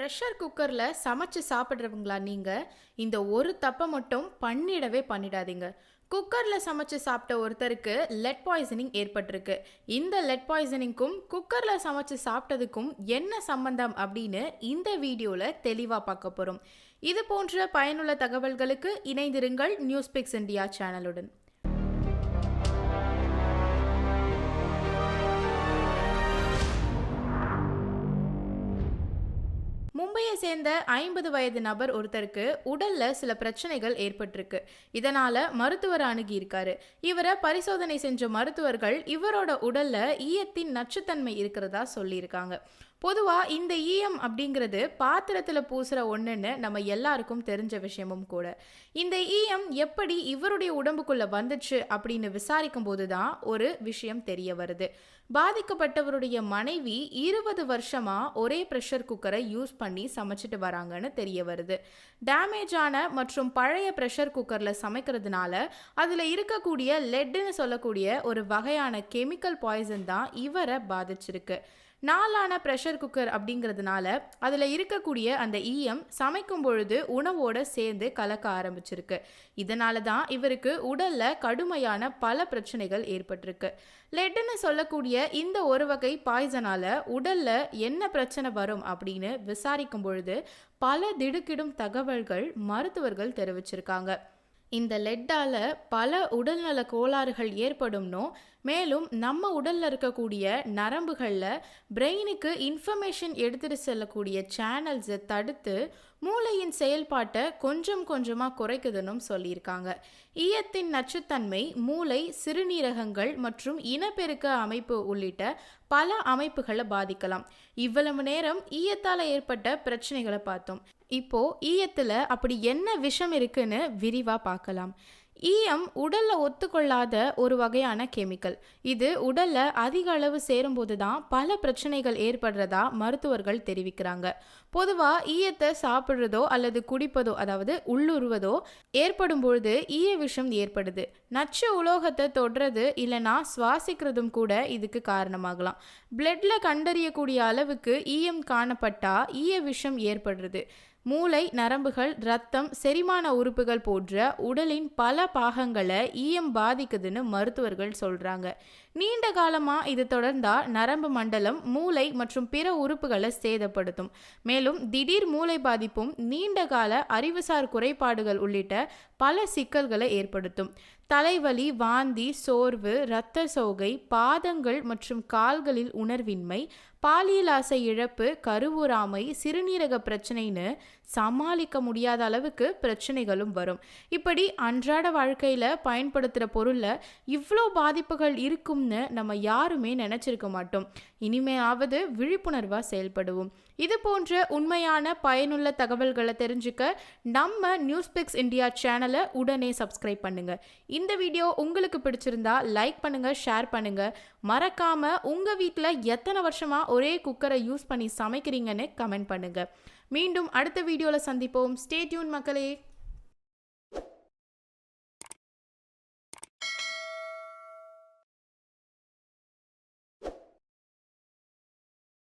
Pressure குக்கரில் சமைச்சு சாப்பிட்றவங்களா நீங்கள் இந்த ஒரு தப்பை மட்டும் பண்ணிடவே பண்ணிடாதீங்க. குக்கரில் சமைச்சு சாப்பிட்ட ஒருத்தருக்கு லெட் பாய்சனிங் ஏற்பட்டிருக்கு. இந்த லெட் பாய்சனிங்க்கும் குக்கரில் சமைச்சு சாப்பிட்டதுக்கும் என்ன சம்பந்தம் அப்படின்னு இந்த வீடியோவில் தெளிவாக பார்க்க போகிறோம் இது போன்ற பயனுள்ள தகவல்களுக்கு இணைந்திருங்கள் நியூஸ் பிக்ஸ் இந்தியா சேனலுடன். மும்பையை சேர்ந்த ஐம்பது வயது நபர் ஒருத்தருக்கு உடல்ல சில பிரச்சனைகள் ஏற்பட்டிருக்கு. இதனால மருத்துவர் அணுகியிருக்காரு. இவரை பரிசோதனை செஞ்ச மருத்துவர்கள் இவரோட உடல்ல ஈயத்தின் நச்சுத்தன்மை இருக்கிறதா சொல்லியிருக்காங்க. பொதுவாக இந்த ஈயம் அப்படிங்கிறது பாத்திரத்தில் பூசுகிற ஒன்றுன்னு நம்ம எல்லாருக்கும் தெரிஞ்ச விஷயமும் கூட. இந்த ஈயம் எப்படி இவருடைய உடம்புக்குள்ளே வந்துச்சு அப்படின்னு விசாரிக்கும் போது தான் ஒரு விஷயம் தெரிய வருது. பாதிக்கப்பட்டவருடைய மனைவி இருபது வருஷமாக ஒரே ப்ரெஷர் குக்கரை யூஸ் பண்ணி சமைச்சிட்டு வராங்கன்னு தெரிய வருது. டேமேஜ் ஆன மற்றும் பழைய ப்ரெஷர் குக்கரில் சமைக்கிறதுனால அதில் இருக்கக்கூடிய லெட்டுன்னு சொல்லக்கூடிய ஒரு வகையான கெமிக்கல் பாய்சன் தான் இவரை பாதிச்சிருக்கு. நாளான ப்ரெஷர் குக்கர் அப்படிங்கிறதுனால அதில் இருக்கக்கூடிய அந்த ஈயம் சமைக்கும் பொழுது உணவோடு சேர்ந்து கலக்க ஆரம்பிச்சிருக்கு. இதனால தான் இவருக்கு உடலில் கடுமையான பல பிரச்சனைகள் ஏற்பட்டிருக்கு. லெட்டுன்னு சொல்லக்கூடிய இந்த ஒரு வகை பாய்சனால் உடலில் என்ன பிரச்சனை வரும் அப்படின்னு விசாரிக்கும் பொழுது பல திடுக்கிடும் தகவல்கள் மருத்துவர்கள் தெரிவிச்சிருக்காங்க. இந்த லெட்டால பல உடல்நல கோளாறுகள் ஏற்படும்னோ மேலும் நம்ம உடல்ல இருக்கக்கூடிய நரம்புகளில் பிரெயினுக்கு இன்ஃபர்மேஷன் எடுத்துட்டு செல்லக்கூடிய சேனல்ஸை தடுத்து மூளையின் செயல்பாட்டை கொஞ்சம் கொஞ்சமாக குறைக்குதுன்னு சொல்லியிருக்காங்க. ஈயத்தின் நச்சுத்தன்மை மூளை சிறுநீரகங்கள் மற்றும் இனப்பெருக்க அமைப்பு உள்ளிட்ட பல அமைப்புகளை பாதிக்கலாம். இவ்வளவு நேரம் ஈயத்தால் ஏற்பட்ட பிரச்சனைகளை பார்த்தோம். இப்போ ஈயத்தில் அப்படி என்ன விஷம் இருக்குன்னு விரிவாக பார்க்கலாம். ஈயம் உடல்ல ஒத்துக்கொள்ளாத ஒரு வகையான கெமிக்கல். இது உடலில் அதிக அளவு சேரும்போது தான் பல பிரச்சனைகள் ஏற்படுறதா மருத்துவர்கள் தெரிவிக்கிறாங்க. பொதுவாக ஈயத்தை சாப்பிட்றதோ அல்லது குடிப்பதோ அதாவது உள்ளுருவதோ ஏற்படும் பொழுது ஈய விஷம் ஏற்படுது. நச்சு உலோகத்தை தொடுறது இல்லைனா சுவாசிக்கிறதும் கூட இதுக்கு காரணமாகலாம். பிளட்ல கண்டறியக்கூடிய அளவுக்கு ஈயம் காணப்பட்டா ஈய விஷம் ஏற்படுறது. மூளை நரம்புகள் ரத்தம் செரிமான உறுப்புகள் போன்ற உடலின் பல பாகங்களை ஈயம் பாதிக்குதுன்னு மருத்துவர்கள் சொல்றாங்க. நீண்ட காலமா இது தொடர்ந்தா நரம்பு மண்டலம் மூளை மற்றும் பிற உறுப்புகளை சேதப்படுத்தும். மேலும் திடீர் மூளை பாதிப்பும் நீண்ட கால அறிவுசார் குறைபாடுகள் உள்ளிட்ட பல சிக்கல்களை ஏற்படுத்தும். தலைவலி வாந்தி சோர்வு இரத்த சோகை பாதங்கள் மற்றும் கால்களில் உணர்வின்மை பாலியல் ஆசை இழப்பு கருவுறாமை சிறுநீரக பிரச்சனைன்னு சமாளிக்க முடியாத அளவுக்கு பிரச்சனைகளும் வரும். இப்படி அன்றாட வாழ்க்கையில் பயன்படுத்துகிற பொருளில் இவ்வளோ பாதிப்புகள் இருக்கும்னு நம்ம யாருமே நினச்சிருக்க மாட்டோம். இனிமையாவது விழிப்புணர்வாக செயல்படுவோம். இது போன்ற உண்மையான பயனுள்ள தகவல்களை தெரிஞ்சுக்க நம்ம நியூஸ்பிக்ஸ் இந்தியா சேனலை உடனே சப்ஸ்கிரைப் பண்ணுங்கள் இந்த வீடியோ உங்களுக்கு பிடிச்சிருந்தா லைக் பண்ணுங்கள் ஷேர் பண்ணுங்கள் மறக்காமல் உங்கள் வீட்டில் எத்தனை வருஷமாக ஒரே குக்கரை யூஸ் பண்ணி சமைக்கிறீங்கன்னு கமெண்ட் பண்ணுங்க. மீண்டும் அடுத்த வீடியோவில் சந்திப்போம். ஸ்டே டியூன் மக்களே.